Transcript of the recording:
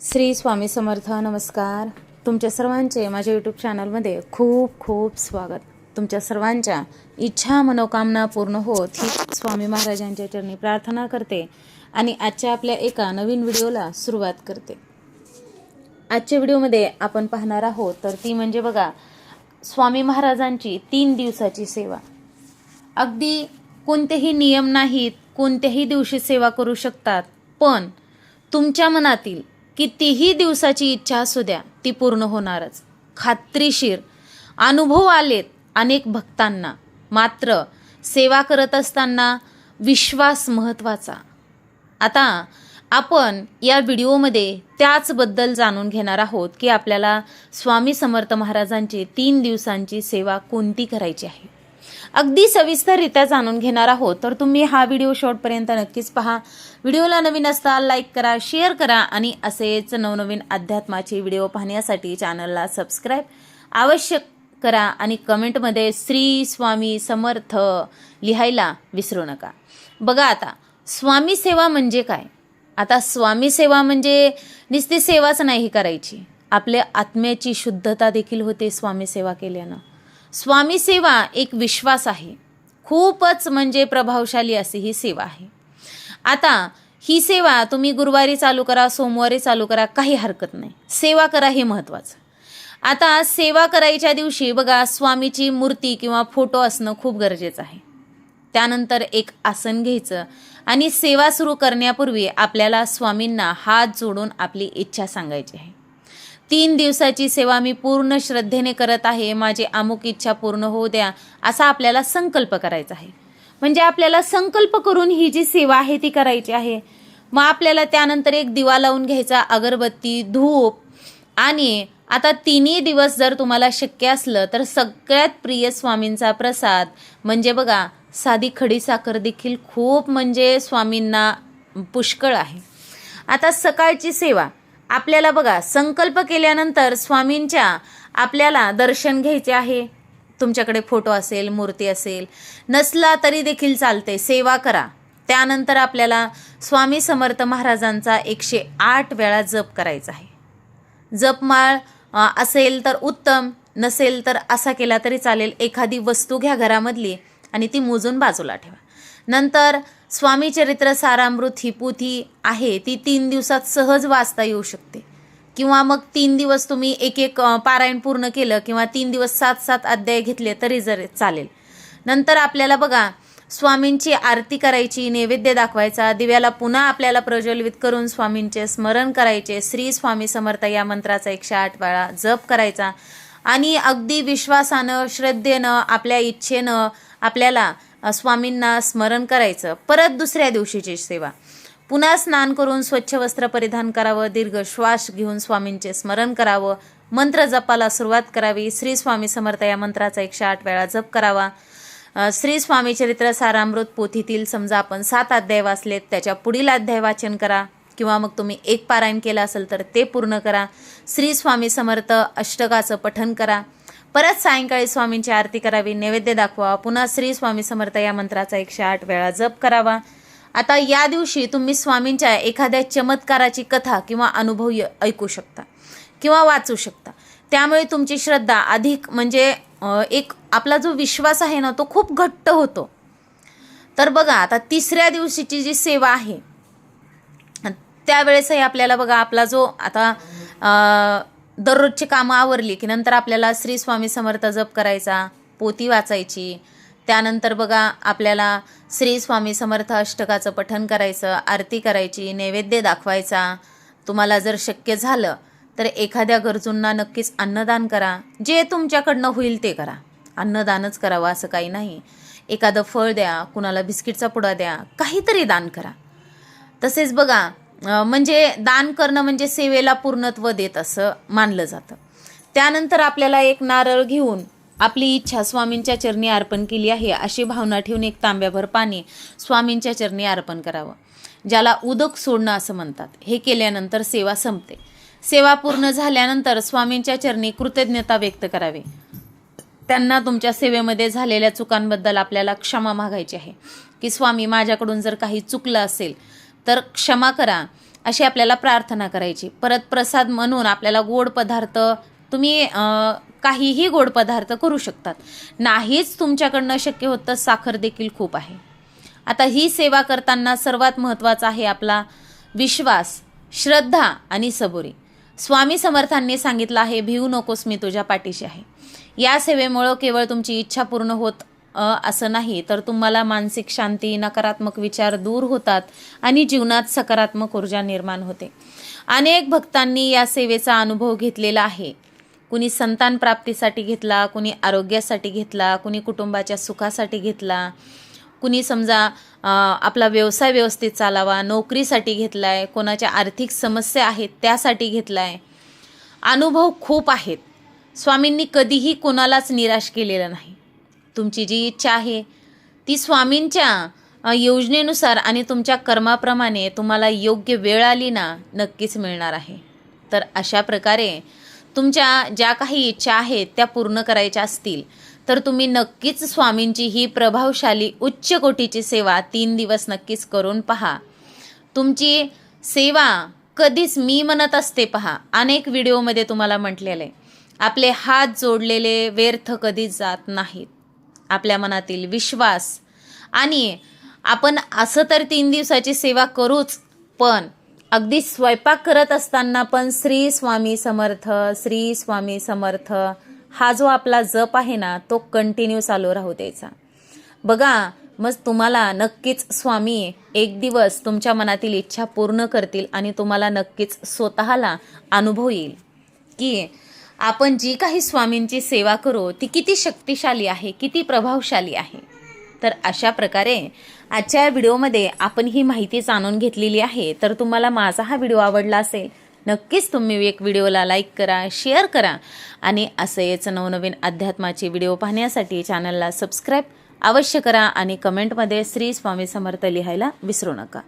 श्री स्वामी समर्थ नमस्कार. तुमच्या सर्वांचे माझ्या यूट्यूब चॅनलमध्ये खूप खूप स्वागत. तुमच्या सर्वांच्या इच्छा मनोकामना पूर्ण होत ही स्वामी महाराजांच्या चरणी प्रार्थना करते आणि आजच्या आपल्या एका नवीन व्हिडिओला सुरुवात करते. आजच्या व्हिडिओमध्ये आपण पाहणार आहोत तर ती म्हणजे बघा स्वामी महाराजांची तीन दिवसाची सेवा. अगदी कोणतेही नियम नाहीत कोणत्याही दिवशी सेवा करू शकतात पण तुमच्या मनातील कितीही दिवसाची इच्छा असू द्या ती पूर्ण होणारच. खात्रीशीर. अनुभव आलेत अनेक भक्तांना. मात्र सेवा करत असताना विश्वास महत्त्वाचा. आता आपण या व्हिडिओमध्ये त्याचबद्दल जाणून घेणार आहोत की आपल्याला स्वामी समर्थ महाराजांची तीन दिवसांची सेवा कोणती करायची आहे? अगदी सविस्तररित्या जाणून घेणार आहोत. तर तुम्ही हा व्हिडिओ शॉर्टपर्यंत नक्कीच पहा. व्हिडिओला नवीन असता लाईक करा शेअर करा आणि असेच नवनवीन अध्यात्माचे व्हिडिओ पाहण्यासाठी चॅनलला सबस्क्राईब आवश्यक करा आणि कमेंटमध्ये श्री स्वामी समर्थ लिहायला विसरू नका. बघा आता स्वामी सेवा म्हणजे काय? आता स्वामी सेवा म्हणजे नुसती सेवाच नाही करायची. आपल्या आत्म्याची शुद्धता देखील होते स्वामी सेवा केल्यानं. स्वामी सेवा एक विश्वास आहे. खूपच म्हणजे प्रभावशाली अशी ही सेवा आहे. आता ही सेवा तुम्ही गुरुवारी चालू करा सोमवारी चालू करा काही हरकत नाही. सेवा करा हे महत्त्वाचं. आता सेवा करायच्या दिवशी बघा स्वामीची मूर्ती किंवा फोटो असणं खूप गरजेचं आहे. त्यानंतर एक आसन घ्यायचं आणि सेवा सुरू करण्यापूर्वी आपल्याला स्वामींना हात जोडून आपली इच्छा सांगायची आहे. तीन दिवसाची सेवा मी पूर्ण श्रद्धेने करत आहे. माझी अमुक इच्छा पूर्ण होऊ द्या असा आपल्याला संकल्प करायचा आहे. म्हणजे आपल्याला संकल्प करून ही जी सेवा आहे ती करायची आहे. मग आपल्याला त्यानंतर एक दिवा लावून घ्यायचा अगरबत्ती धूप आणि आता तिन्ही दिवस जर तुम्हाला शक्य असलं तर सगळ्यात प्रिय स्वामींचा प्रसाद. म्हणजे बघा साधी खडी साखर देखील खूप म्हणजे स्वामींना पुष्कळ आहे. आता सकाळची सेवा. आपल्याला बघा संकल्प केल्यानंतर स्वामींच्या आपल्याला दर्शन घ्यायचे आहे. तुमच्याकडे फोटो असेल मूर्ती असेल नसला तरी देखील चालते सेवा करा. त्यानंतर आपल्याला स्वामी समर्थ महाराजांचा एकशे आठ वेळा जप करायचा आहे. जपमाळ असेल तर उत्तम नसेल तर असा केला तरी चालेल. एखादी वस्तू घ्या घरामधली आणि ती मोजून बाजूला ठेवा. नंतर स्वामी चरित्र सारामृत ही पोथी आहे ती तीन दिवसात सहज वाचता येऊ शकते. किंवा मग तीन दिवस तुम्ही एक एक पारायण पूर्ण केलं किंवा तीन दिवस सात सात अध्याय घेतले तरी जर चालेल. नंतर आपल्याला बघा स्वामींची आरती करायची नैवेद्य दाखवायचा दिव्याला पुन्हा आपल्याला प्रज्वलित करून स्वामींचे स्मरण करायचे श्री स्वामी समर्थ या मंत्राचा एकशे आठ वेळा जप करायचा. आणि अगदी विश्वासानं श्रद्धेनं आपल्या इच्छेनं आपल्याला स्वामींना स्मरण करायचं. परत दुसऱ्या दिवशीची सेवा. पुन्हा स्नान करून स्वच्छ वस्त्र परिधान करावं दीर्घ श्वास घेऊन स्वामींचे स्मरण करावं मंत्र जपाला सुरुवात करावी श्री स्वामी समर्थ या मंत्राचा एकशे आठ वेळा जप करावा. श्री स्वामी चरित्र सारामृत पोथीतील समजा आपण सात अध्याय वाचलेत त्याच्या पुढील अध्याय वाचन करा किंवा मग तुम्ही एक पारायण केलं असेल तर ते पूर्ण करा. श्री स्वामी समर्थ अष्टकाचं पठन करा. परत सायंकाळी स्वामींची आरती करावी नैवेद्य दाखवा पुन्हा श्री स्वामी समर्थ या मंत्राचा एकशे आठ वेळा जप करावा. आता या दिवशी तुम्ही स्वामींच्या एखाद्या चमत्काराची कथा किंवा अनुभव य- ऐकू शकता किंवा वाचू शकता. त्यामुळे तुमची श्रद्धा अधिक म्हणजे एक आपला जो विश्वास आहे ना तो खूप घट्ट होतो. तर बघा आता तिसऱ्या दिवशीची जी सेवा आहे त्यावेळेसही आपल्याला बघा आपला जो आता दररोजची कामं आवरली की नंतर आपल्याला श्री स्वामी समर्थ जप करायचा पोती वाचायची. त्यानंतर बघा आपल्याला श्री स्वामी समर्थ अष्टकाचं पठन करायचं आरती करायची नैवेद्य दाखवायचा. तुम्हाला जर शक्य झालं तर एखाद्या गरजूंना नक्कीच अन्नदान करा. जे तुमच्याकडनं होईल ते करा. अन्नदानच करावं असं काही नाही. एखादं फळ द्या कुणाला बिस्किटचा पुडा द्या काहीतरी दान करा. तसेच बघा म्हणजे दान करणं म्हणजे सेवेला पूर्णत्व देत असं मानलं जातं. त्यानंतर आपल्याला एक नारळ घेऊन आपली इच्छा स्वामींच्या चरणी अर्पण केली आहे अशी भावना ठेवून एक तांब्याभर पाणी स्वामींच्या चरणी अर्पण करावं ज्याला उदक सोडणं असं म्हणतात. हे केल्यानंतर सेवा संपते. सेवा पूर्ण झाल्यानंतर स्वामींच्या चरणी कृतज्ञता व्यक्त करावी. त्यांना तुमच्या सेवेमध्ये झालेल्या चुकांबद्दल आपल्याला क्षमा मागायची आहे. की स्वामी माझ्याकडून जर काही चुकलं असेल तर क्षमा करा. अशी आपल्याला प्रार्थना करायची. परत प्रसाद म्हणून आपल्याला गोड पदार्थ तुम्ही काहीही गोड पदार्थ करू शकतात. नाहीच तुमच्याकडनं शक्य होत तर साखर देखील खूप आहे. आता ही सेवा करताना सर्वात महत्त्वाचा आहे आपला विश्वास श्रद्धा आणि सबुरी. स्वामी समर्थांनी सांगितलं आहे भिवू नकोस मी तुझ्या पाठीशी आहे. या सेवेमुळं केवळ तुमची इच्छा पूर्ण होत असं नाही तर तुम्हाला मानसिक शांती नकारात्मक विचार दूर होतात आणि जीवनात सकारात्मक ऊर्जा निर्माण होते. अनेक भक्तांनी या सेवेचा अनुभव घेतलेला आहे. कुणी संतान प्राप्तीसाठी घेतला कुणी आरोग्यासाठी घेतला कुणी कुटुंबाच्या सुखासाठी घेतला कुणी समजा आपला व्यवसाय व्यवस्थित चालावा नोकरीसाठी घेतला आहे कोणाच्या आर्थिक समस्या आहेत त्यासाठी घेतला आहे अनुभव खूप आहेत. स्वामींनी कधीही कोणालाच निराश केलेलं नाही. तुमची जी इच्छा आहे ती स्वामींच्या योजनेनुसार आणि तुमच्या कर्माप्रमाणे तुम्हाला योग्य वेळ आली ना नक्कीच मिळणार आहे. तर अशा प्रकारे तुमच्या ज्या काही इच्छा आहेत त्या पूर्ण करायच्या असतील तर तुम्ही नक्कीच स्वामींची ही प्रभावशाली उच्च कोटीची सेवा तीन दिवस नक्कीच करून पहा. तुमची सेवा कधीच मी म्हणत असते पहा. अनेक व्हिडिओमध्ये तुम्हाला म्हटलेलं आहे. आपले हात जोडलेले व्यर्थ कधीच जात नाहीत. आपल्या मनातील विश्वास. आणि आपण असं तर तीन दिवसाची सेवा करूच पण अगदी स्वयंपाक करत असताना पण श्री स्वामी समर्थ श्री स्वामी समर्थ हा जो आपला जप आहे ना तो कंटिन्यू चालू राहू द्यायचा. बघा मग तुम्हाला नक्कीच स्वामी एक दिवस तुमच्या मनातील इच्छा पूर्ण करतील आणि तुम्हाला नक्कीच स्वतःला अनुभव येईल. की आपण जी काही स्वामींची सेवा करू ती किती शक्तिशाली आहे किती प्रभावशाली आहे. तर अशा प्रकारे आजच्या या व्हिडिओमध्ये आपण ही माहिती जाणून घेतलेली आहे. तर तुम्हाला माझा हा व्हिडिओ आवडला असेल नक्कीच तुम्ही एक व्हिडिओला लाईक करा शेअर करा आणि असेच नवनवीन अध्यात्माचे व्हिडिओ पाहण्यासाठी चॅनलला सबस्क्राईब अवश्य करा आणि कमेंटमध्ये श्री स्वामी समर्थ लिहायला विसरू नका.